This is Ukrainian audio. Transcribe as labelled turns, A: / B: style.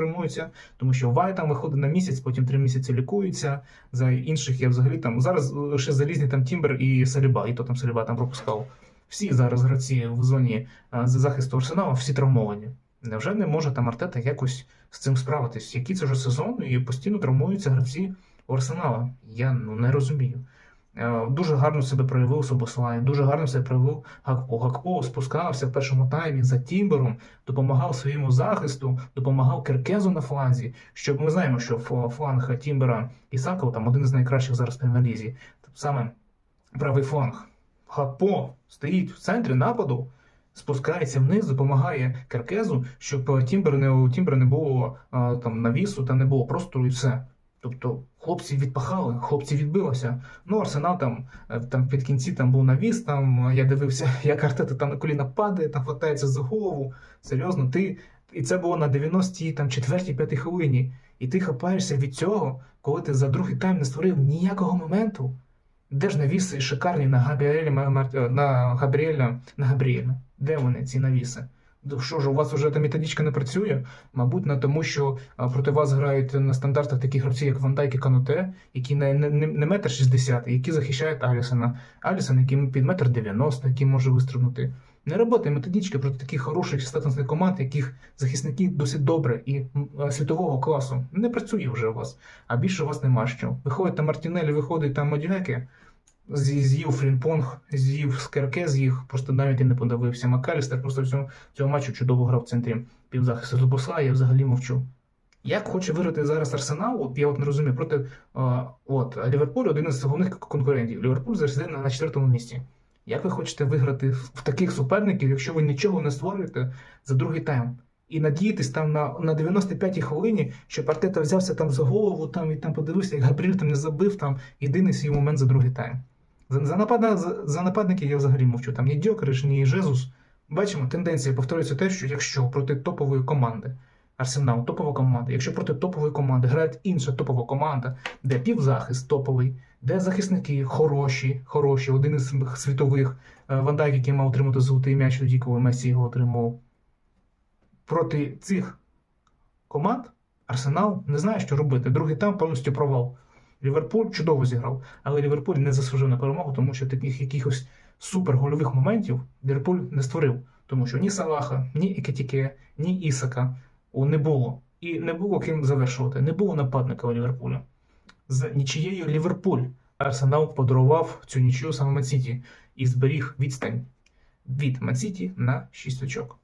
A: травмуються, тому що Вай там виходить на місяць, потім три місяці лікується. За інших я взагалі там зараз лише залізні там Тімбер і Саліба, і то там Саліба там пропускав. Всі зараз гравці в зоні захисту Арсенала, всі травмовані. Невже не може там Артета якось з цим справитись? Який це вже сезон, і постійно травмуються гравці у Арсенала? Я ну не розумію. Е, Дуже гарно себе проявив Собослай, дуже гарно себе проявив Гакпо. Гакпо спускався в першому таймі за Тімбером, допомагав своєму захисту, допомагав Керкезу на фланзі. Щоб ми знаємо, що фланг Тімбера і Сакова там один із найкращих зараз прем'єр-лізі. Саме правий фланг. Гакпо стоїть в центрі нападу, спускається вниз, допомагає Керкезу, щоб е, Тімбер не, у Тімбера не було там навісу та не було простору і все. Тобто хлопці відпахали, хлопці відбилося. Ну, Арсенал там, е, там під кінці там був навіс, там е, я дивився, як Артета там на коліна падає, там хватається за голову. Серйозно, ти. І це було на 90-й, там, 4-5 хвилині. І ти хапаєшся від цього, коли ти за другий тайм не створив ніякого моменту. Де ж навіси шикарні на Габріеля, на Габріеля, на Габріеля? Де вони, ці навіси? Що ж, у вас вже та методичка не працює? Мабуть, на тому, що проти вас грають на стандартах такі гравці, як Ван Дайк і Кануте, які не, не, не, метр шістдесят, які захищають Алісона. Алісон, який під метр дев'яносто, який може вистрибнути. Не роботи методички проти таких хороших статусних команд, яких захисники досить добре і світового класу. Не працює вже у вас, а більше у вас нема що. Виходить там Мартінелі, виходить там Моділяки, з'їв Фрінпонг, з'їв Скерке, з'їв, просто навіть і не подивився. Макалістер просто в цьому, цього матчу чудово грав в центрі півзахисту Зубосла, я взагалі мовчу. Як хоче виграти зараз Арсенал, от я от не розумію, проти а, от, Ліверпуль один із головних конкурентів. Ліверпуль зараз йде на, четвертому місці. Як ви хочете виграти в, таких суперників, якщо ви нічого не створюєте за другий тайм? І надіятись там на, на 95-й хвилині, щоб Артета взявся там за голову там, і там подивився, як Габріль там не забив там єдиний свій момент за другий тайм. За, за, за, нападників я взагалі мовчу. Там ні Дьокериш, ні Жезус. Бачимо, тенденція повторюється те, що якщо проти топової команди, Арсенал, топова команда, якщо проти топової команди грає інша топова команда, де півзахист топовий, де захисники хороші, хороші, один із світових, е, Ван Дайк, який мав отримати золотий м'яч тоді, коли Месі його отримав. Проти цих команд Арсенал не знає, що робити. Другий там повністю провал. Ліверпуль чудово зіграв, але Ліверпуль не заслужив на перемогу, тому що таких якихось супергольових моментів Ліверпуль не створив. Тому що ні Салаха, ні Екетіке, ні Ісака не було. І не було ким завершувати. Не було нападника у Ліверпуля. З нічією Ліверпуль Арсенал подарував цю нічию саме Мансіті і зберіг відстань від Мансіті на 6 очок.